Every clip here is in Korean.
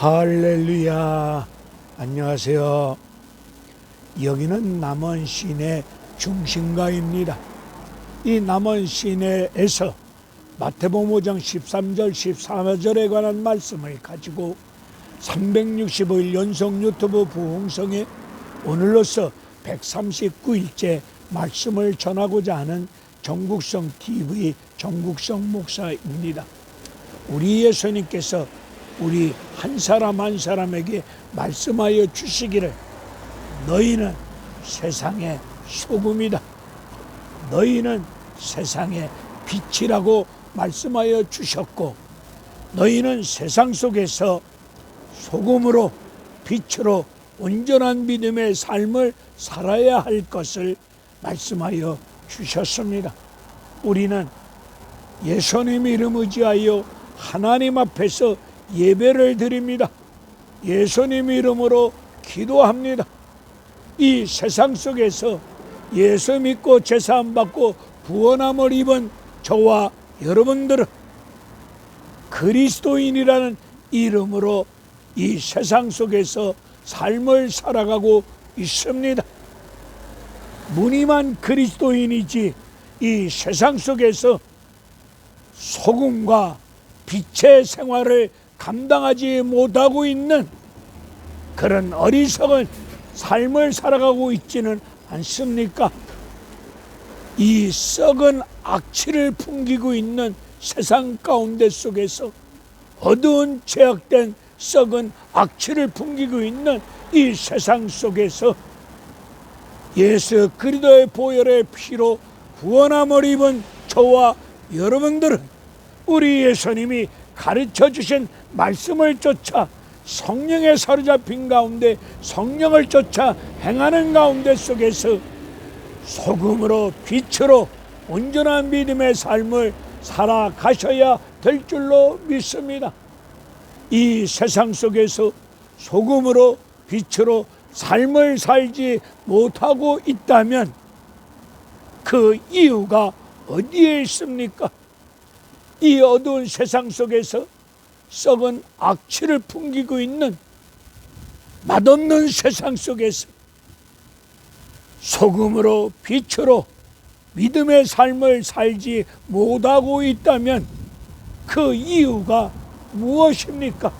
할렐루야. 안녕하세요. 여기는 남원 시내 중심가입니다. 이 남원 시내에서 마태복음 5장 13절 14절에 관한 말씀을 가지고 365일 연속 유튜브 부흥성에 오늘로서 139일째 말씀을 전하고자 하는 정국성 TV 정국성 목사입니다. 우리 예수님께서 우리 한 사람 한 사람에게 말씀하여 주시기를 너희는 세상의 소금이다. 너희는 세상의 빛이라고 말씀하여 주셨고 너희는 세상 속에서 소금으로 빛으로 온전한 믿음의 삶을 살아야 할 것을 말씀하여 주셨습니다. 우리는 예수님 이름 의지하여 하나님 앞에서 예배를 드립니다. 예수님 이름으로 기도합니다. 이 세상 속에서 예수 믿고 제사함 받고 구원함을 입은 저와 여러분들은 그리스도인이라는 이름으로 이 세상 속에서 삶을 살아가고 있습니다. 무늬만 그리스도인이지 이 세상 속에서 소금과 빛의 생활을 감당하지 못하고 있는 그런 어리석은 삶을 살아가고 있지는 않습니까? 이 썩은 악취를 풍기고 있는 세상 가운데 속에서 어두운 죄악된 썩은 악취를 풍기고 있는 이 세상 속에서 예수 그리스도의 보혈의 피로 구원함을 입은 저와 여러분들은 우리 예수님이 가르쳐 주신 말씀을 쫓아 성령에 사로잡힌 가운데 성령을 쫓아 행하는 가운데 속에서 소금으로 빛으로 온전한 믿음의 삶을 살아가셔야 될 줄로 믿습니다. 이 세상 속에서 소금으로 빛으로 삶을 살지 못하고 있다면 그 이유가 어디에 있습니까? 이 어두운 세상 속에서 썩은 악취를 풍기고 있는 맛없는 세상 속에서 소금으로 빛으로 믿음의 삶을 살지 못하고 있다면 그 이유가 무엇입니까?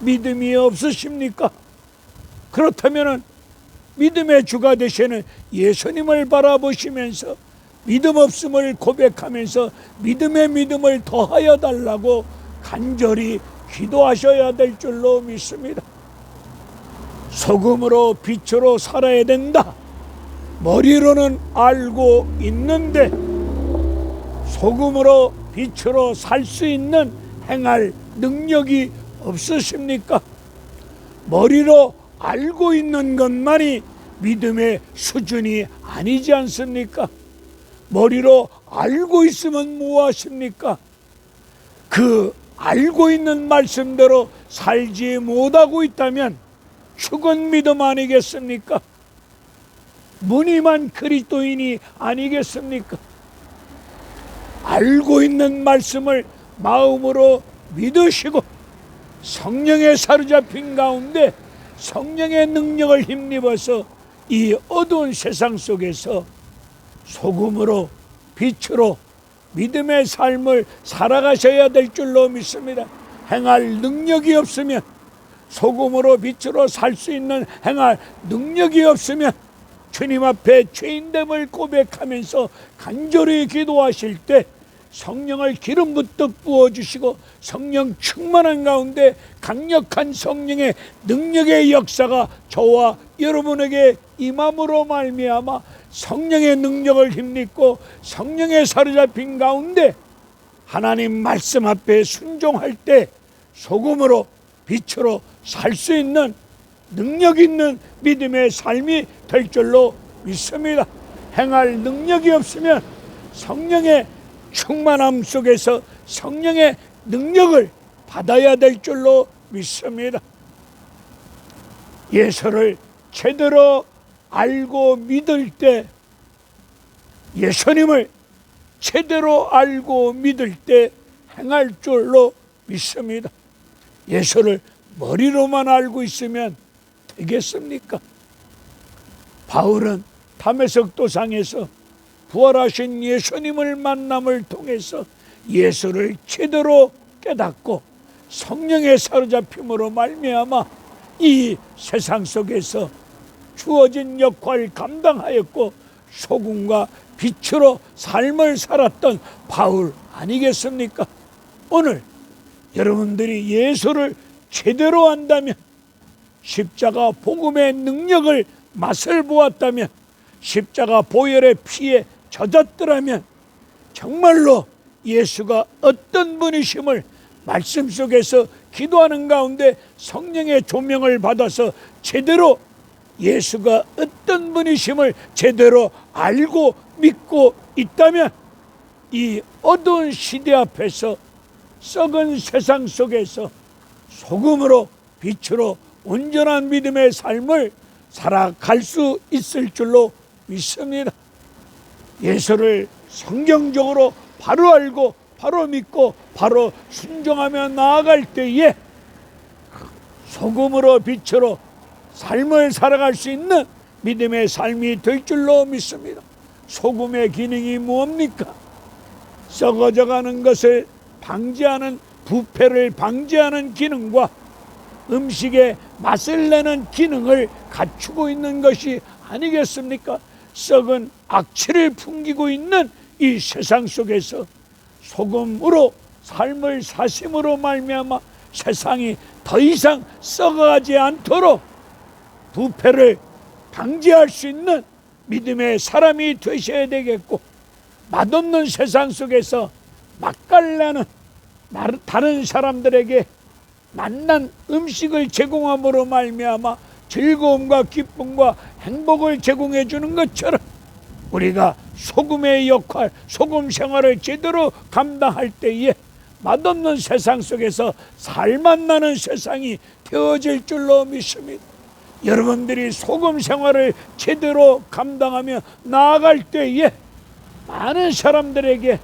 믿음이 없으십니까? 그렇다면 믿음의 주가 되시는 예수님을 바라보시면서 믿음 없음을 고백하면서 믿음의 믿음을 더하여 달라고 간절히 기도하셔야 될 줄로 믿습니다. 소금으로 빛으로 살아야 된다. 머리로는 알고 있는데 소금으로 빛으로 살 수 있는 행할 능력이 없으십니까? 머리로 알고 있는 것만이 믿음의 수준이 아니지 않습니까? 머리로 알고 있으면 무엇입니까? 그 알고 있는 말씀대로 살지 못하고 있다면 죽은 믿음 아니겠습니까? 무늬만 그리스도인이 아니겠습니까? 알고 있는 말씀을 마음으로 믿으시고 성령에 사로잡힌 가운데 성령의 능력을 힘입어서 이 어두운 세상 속에서 소금으로 빛으로 믿음의 삶을 살아가셔야 될 줄로 믿습니다. 행할 능력이 없으면 소금으로 빛으로 살 수 있는 행할 능력이 없으면 주님 앞에 죄인됨을 고백하면서 간절히 기도하실 때 성령을 기름 부터 부어주시고 성령 충만한 가운데 강력한 성령의 능력의 역사가 저와 여러분에게 임함으로 말미암아 성령의 능력을 힘입고 성령에 사로잡힌 가운데 하나님 말씀 앞에 순종할 때 소금으로 빛으로 살 수 있는 능력 있는 믿음의 삶이 될 줄로 믿습니다. 행할 능력이 없으면 성령의 충만함 속에서 성령의 능력을 받아야 될 줄로 믿습니다. 예수를 제대로 알고 믿을 때 예수님을 제대로 알고 믿을 때 행할 줄로 믿습니다. 예수를 머리로만 알고 있으면 되겠습니까? 바울은 담에석 도상에서 부활하신 예수님을 만남을 통해서 예수를 제대로 깨닫고 성령의 사로잡힘으로 말미암아 이 세상 속에서 주어진 역할 감당하였고 소금과 빛으로 삶을 살았던 바울 아니겠습니까? 오늘 여러분들이 예수를 제대로 안다면 십자가 복음의 능력을 맛을 보았다면 십자가 보혈의 피에 젖었더라면 정말로 예수가 어떤 분이심을 말씀 속에서 기도하는 가운데 성령의 조명을 받아서 제대로 예수가 어떤 분이심을 제대로 알고 믿고 있다면 이 어두운 시대 앞에서 썩은 세상 속에서 소금으로 빛으로 온전한 믿음의 삶을 살아갈 수 있을 줄로 믿습니다. 예수를 성경적으로 바로 알고 바로 믿고 바로 순종하며 나아갈 때에 소금으로 빛으로 삶을 살아갈 수 있는 믿음의 삶이 될 줄로 믿습니다. 소금의 기능이 무엇입니까? 썩어져 가는 것을 방지하는 부패를 방지하는 기능과 음식의 맛을 내는 기능을 갖추고 있는 것이 아니겠습니까? 썩은 악취를 풍기고 있는 이 세상 속에서 소금으로 삶을 사심으로 말미암아 세상이 더 이상 썩어가지 않도록 부패를 방지할 수 있는 믿음의 사람이 되셔야 되겠고 맛없는 세상 속에서 맛깔나는 다른 사람들에게 맛난 음식을 제공함으로 말미암아 즐거움과 기쁨과 행복을 제공해 주는 것처럼 우리가 소금의 역할, 소금 생활을 제대로 감당할 때에 맛없는 세상 속에서 살맛 나는 세상이 되어질 줄로 믿습니다. 여러분들이 소금 생활을 제대로 감당하며 나아갈 때에 많은 사람들에게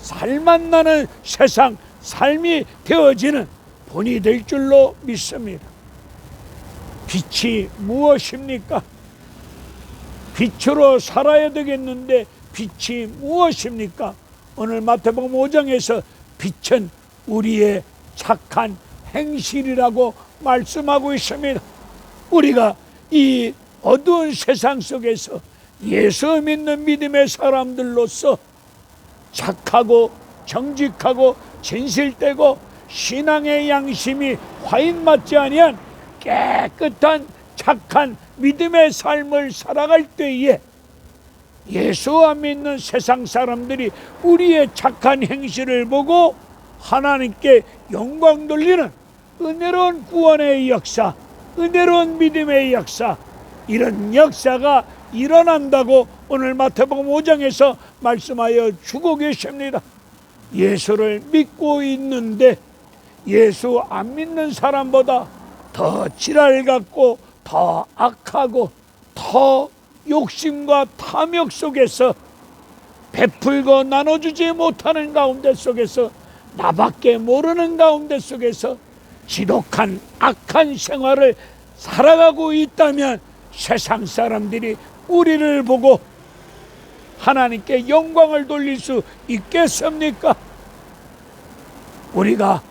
살맛 나는 세상, 삶이 되어지는 본이 될 줄로 믿습니다. 빛이 무엇입니까? 빛으로 살아야 되겠는데 빛이 무엇입니까? 오늘 마태복음 5장에서 빛은 우리의 착한 행실이라고 말씀하고 있습니다. 우리가 이 어두운 세상 속에서 예수 믿는 믿음의 사람들로서 착하고 정직하고 진실되고 신앙의 양심이 화인 맞지 아니한 깨끗한 착한 믿음의 삶을 살아갈 때에 예수 안 믿는 세상 사람들이 우리의 착한 행실을 보고 하나님께 영광 돌리는 은혜로운 구원의 역사, 은혜로운 믿음의 역사, 이런 역사가 일어난다고 오늘 마태복음 5장에서 말씀하여 주고 계십니다. 예수를 믿고 있는데 예수 안 믿는 사람보다 더 지랄 같고 더 악하고 더 욕심과 탐욕 속에서 베풀고 나눠주지 못하는 가운데 속에서 나밖에 모르는 가운데 속에서 지독한 악한 생활을 살아가고 있다면 세상 사람들이 우리를 보고 하나님께 영광을 돌릴 수 있겠습니까? 우리가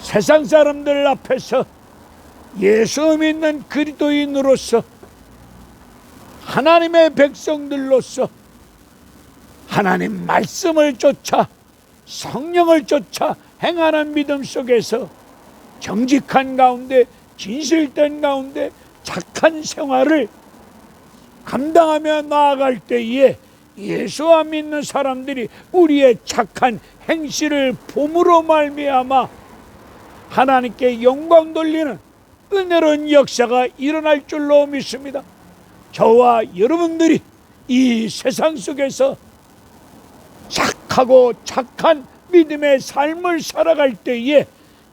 세상 사람들 앞에서 예수 믿는 그리스도인으로서 하나님의 백성들로서 하나님 말씀을 쫓아 성령을 쫓아 행하는 믿음 속에서 정직한 가운데 진실된 가운데 착한 생활을 감당하며 나아갈 때에 예수 안 믿는 사람들이 우리의 착한 행실을 봄으로 말미암아 하나님께 영광 돌리는 은혜로운 역사가 일어날 줄로 믿습니다. 저와 여러분들이 이 세상 속에서 착하고 착한 믿음의 삶을 살아갈 때에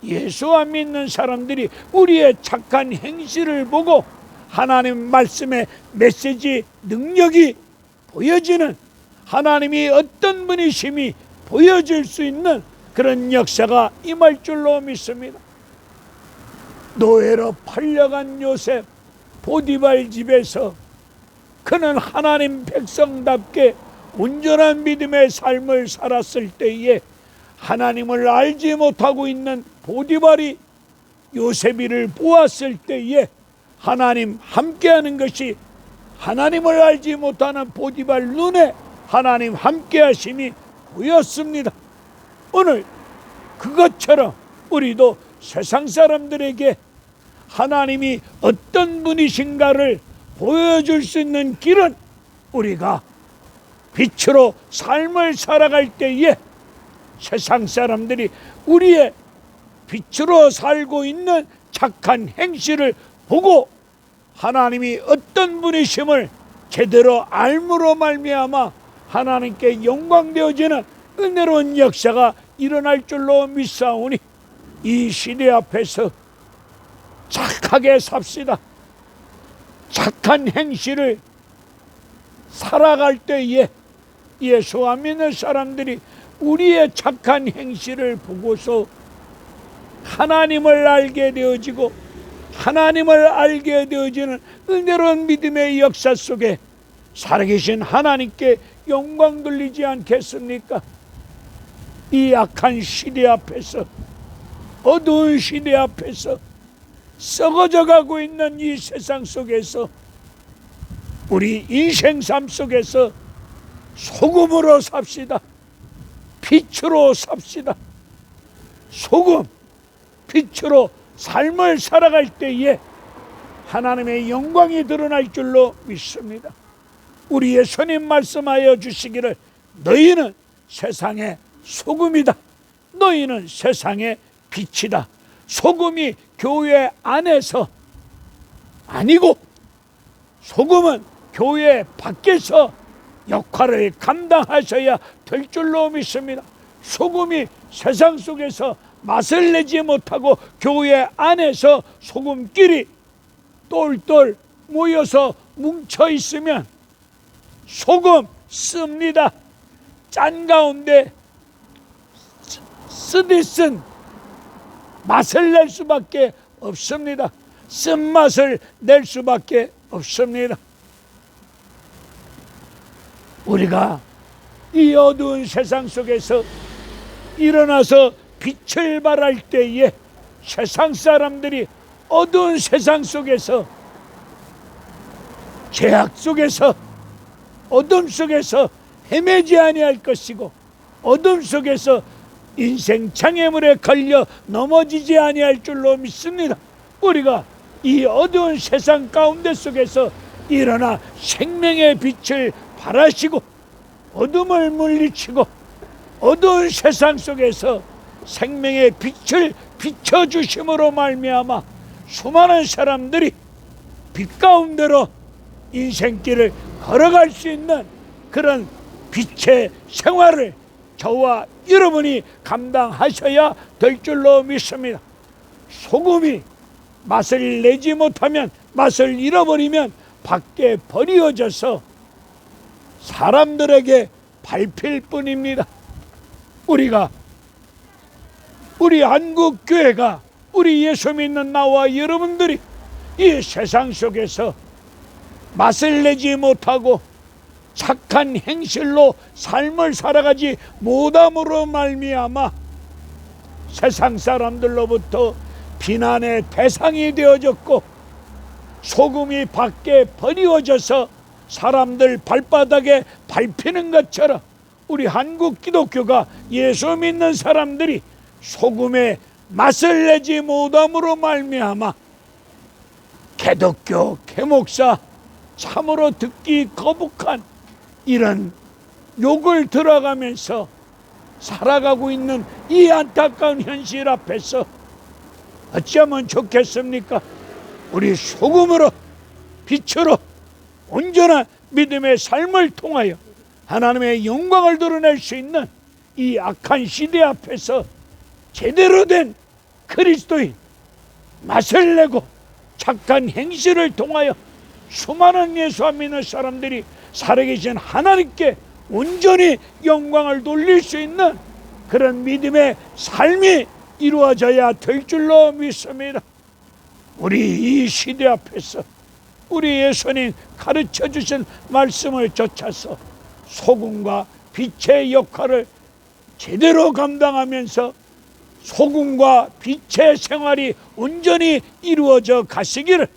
예수 안 믿는 사람들이 우리의 착한 행실을 보고 하나님 말씀의 메시지 능력이 보여지는 하나님이 어떤 분이심이 보여질 수 있는 그런 역사가 임할 줄로 믿습니다. 노예로 팔려간 요셉 보디발 집에서 그는 하나님 백성답게 온전한 믿음의 삶을 살았을 때에 하나님을 알지 못하고 있는 보디발이 요셉이를 보았을 때에 하나님 함께하는 것이 하나님을 알지 못하는 보디발 눈에 하나님 함께하심이 보였습니다. 오늘 그것처럼 우리도 세상 사람들에게 하나님이 어떤 분이신가를 보여줄 수 있는 길은 우리가 빛으로 삶을 살아갈 때에 세상 사람들이 우리의 빛으로 살고 있는 착한 행실을 보고 하나님이 어떤 분이심을 제대로 알므로 말미암아 하나님께 영광되어지는 은혜로운 역사가 일어날 줄로 믿사오니 이 시대 앞에서 착하게 삽시다. 착한 행실을 살아갈 때에 예수 안 믿는 사람들이 우리의 착한 행실을 보고서 하나님을 알게 되어지고 하나님을 알게 되어지는 은혜로운 믿음의 역사 속에 살아계신 하나님께 영광 돌리지 않겠습니까? 이 악한 시대 앞에서 어두운 시대 앞에서 썩어져 가고 있는 이 세상 속에서 우리 인생 삶 속에서 소금으로 삽시다. 빛으로 삽시다. 소금, 빛으로 삶을 살아갈 때에 하나님의 영광이 드러날 줄로 믿습니다. 우리 예수님 말씀하여 주시기를 너희는 세상의 소금이다. 너희는 세상의 빛이다. 소금이 교회 안에서 아니고 소금은 교회 밖에서 역할을 감당하셔야 될 줄로 믿습니다. 소금이 세상 속에서 맛을 내지 못하고 교회 안에서 소금끼리 똘똘 모여서 뭉쳐 있으면 소금 씁니다. 짠 가운데 쓰디쓴 맛을 낼 수밖에 없습니다. 쓴맛을 낼 수밖에 없습니다. 우리가 이 어두운 세상 속에서 일어나서 빛을 발할 때에 세상 사람들이 어두운 세상 속에서 죄악 속에서 어둠 속에서 헤매지 아니할 것이고 어둠 속에서 인생 장애물에 걸려 넘어지지 아니할 줄로 믿습니다. 우리가 이 어두운 세상 가운데 속에서 일어나 생명의 빛을 발하시고 어둠을 물리치고 어두운 세상 속에서 생명의 빛을 비춰 주심으로 말미암아 수많은 사람들이 빛 가운데로 인생길을 걸어갈 수 있는 그런 빛의 생활을 저와 여러분이 감당하셔야 될 줄로 믿습니다. 소금이 맛을 내지 못하면 맛을 잃어버리면 밖에 버려져서 사람들에게 밟힐 뿐입니다. 우리가 우리 한국 교회가 우리 예수 믿는 나와 여러분들이 이 세상 속에서 맛을 내지 못하고 착한 행실로 삶을 살아가지 못함으로 말미암아 세상 사람들로부터 비난의 대상이 되어졌고 소금이 밖에 버리워져서 사람들 발바닥에 밟히는 것처럼 우리 한국 기독교가 예수 믿는 사람들이 소금의 맛을 내지 못함으로 말미암아 개독교 개목사 참으로 듣기 거북한 이런 욕을 들어가면서 살아가고 있는 이 안타까운 현실 앞에서 어찌하면 좋겠습니까? 우리 소금으로 빛으로 온전한 믿음의 삶을 통하여 하나님의 영광을 드러낼 수 있는 이 악한 시대 앞에서 제대로 된 그리스도인 맛을 내고 착한 행실을 통하여 수많은 예수 안 믿는 사람들이 살아계신 하나님께 온전히 영광을 돌릴 수 있는 그런 믿음의 삶이 이루어져야 될 줄로 믿습니다. 우리 이 시대 앞에서 우리 예수님 가르쳐 주신 말씀을 쫓아서 소금과 빛의 역할을 제대로 감당하면서 소금과 빛의 생활이 온전히 이루어져 가시기를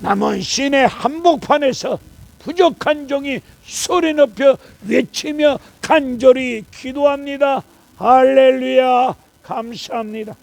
남은 신의 한복판에서 부족한 종이 소리 높여 외치며 간절히 기도합니다. 할렐루야 감사합니다.